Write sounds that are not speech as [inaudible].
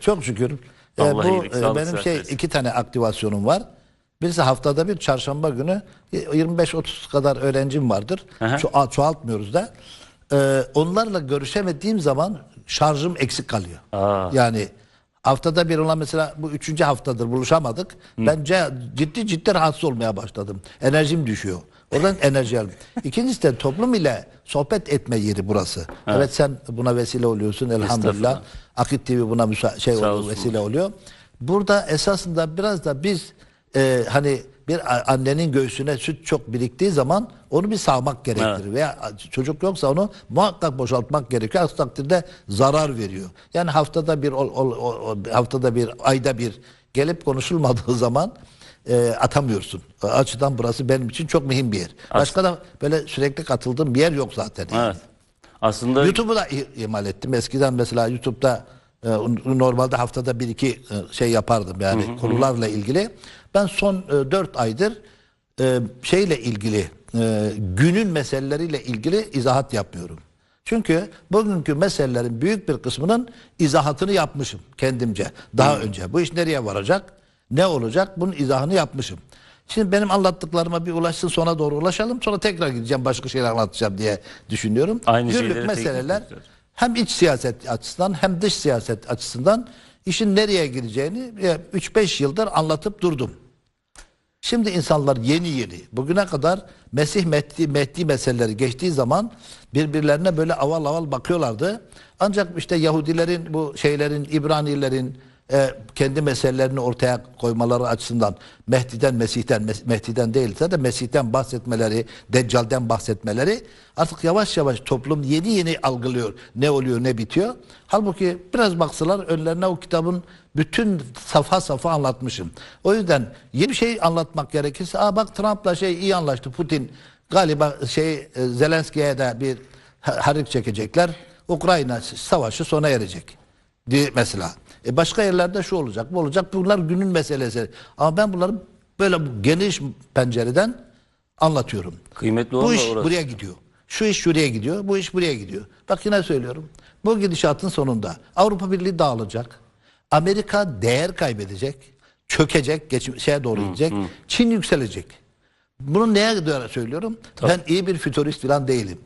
Çok şükür. Ee, Allah bu iyilik, e, benim şey versin. iki tane aktivasyonum var. Birisi haftada bir çarşamba günü 25-30 kadar öğrencim vardır. Aha. Ço- çoğaltmıyoruz da. Ee, onlarla görüşemediğim zaman şarjım eksik kalıyor. Aa. Yani haftada bir olan mesela bu üçüncü haftadır buluşamadık. Bence ciddi ciddi rahatsız olmaya başladım. Enerjim düşüyor. Oradan [laughs] enerji alıyorum. İkincisi de toplum ile sohbet etme yeri burası. Evet, sen buna vesile oluyorsun elhamdülillah. Akit TV buna müsa- şey oluyor, vesile oluyor. Burada esasında biraz da biz e, hani bir annenin göğsüne süt çok biriktiği zaman onu bir sağmak gerektirir. Veya çocuk yoksa onu muhakkak boşaltmak gerekiyor. Aksi takdirde zarar veriyor. Yani haftada bir ol- ol- ol- haftada bir ayda bir gelip konuşulmadığı zaman e, atamıyorsun. O açıdan burası benim için çok mühim bir yer. Başka da böyle sürekli katıldığım bir yer yok zaten. yani. Evet. Aslında YouTube'u da imal ettim. Eskiden mesela YouTube'da e, normalde haftada bir iki e, şey yapardım yani konularla ilgili. Ben son e, 4 aydır e, şeyle ilgili e, günün meseleleriyle ilgili izahat yapmıyorum. Çünkü bugünkü meselelerin büyük bir kısmının izahatını yapmışım kendimce daha önce. Bu iş nereye varacak? Ne olacak? Bunun izahını yapmışım. Şimdi benim anlattıklarıma bir ulaşsın sona doğru ulaşalım. Sonra tekrar gideceğim başka şeyler anlatacağım diye düşünüyorum. Aynı şeyleri meseleler hem iç siyaset açısından hem dış siyaset açısından işin nereye gideceğini 3-5 yıldır anlatıp durdum. Şimdi insanlar yeni yeni bugüne kadar Mesih Mehdi, Mehdi meseleleri geçtiği zaman birbirlerine böyle aval aval bakıyorlardı. Ancak işte Yahudilerin bu şeylerin İbranilerin e, kendi meselelerini ortaya koymaları açısından Mehdi'den Mesih'ten Mes- Mehdi'den değilse de Mesih'ten bahsetmeleri, Deccal'den bahsetmeleri artık yavaş yavaş toplum yeni yeni algılıyor ne oluyor ne bitiyor. Halbuki biraz baksalar önlerine o kitabın bütün safa safa anlatmışım. O yüzden yeni bir şey anlatmak gerekirse aa bak Trump'la şey iyi anlaştı Putin galiba şey e, Zelenski'ye de bir ha- harik çekecekler. Ukrayna savaşı sona erecek diye mesela. E başka yerlerde şu olacak, bu olacak. Bunlar günün meselesi. Ama ben bunları böyle bu geniş pencereden anlatıyorum. Kıymetli Bu iş orası. buraya gidiyor. Şu iş şuraya gidiyor, bu iş buraya gidiyor. Bak yine söylüyorum. Bu gidişatın sonunda Avrupa Birliği dağılacak. Amerika değer kaybedecek, çökecek, geç, şeye doğru gidecek. Çin yükselecek. Bunu neye göre söylüyorum? Ben iyi bir fütürist falan değilim.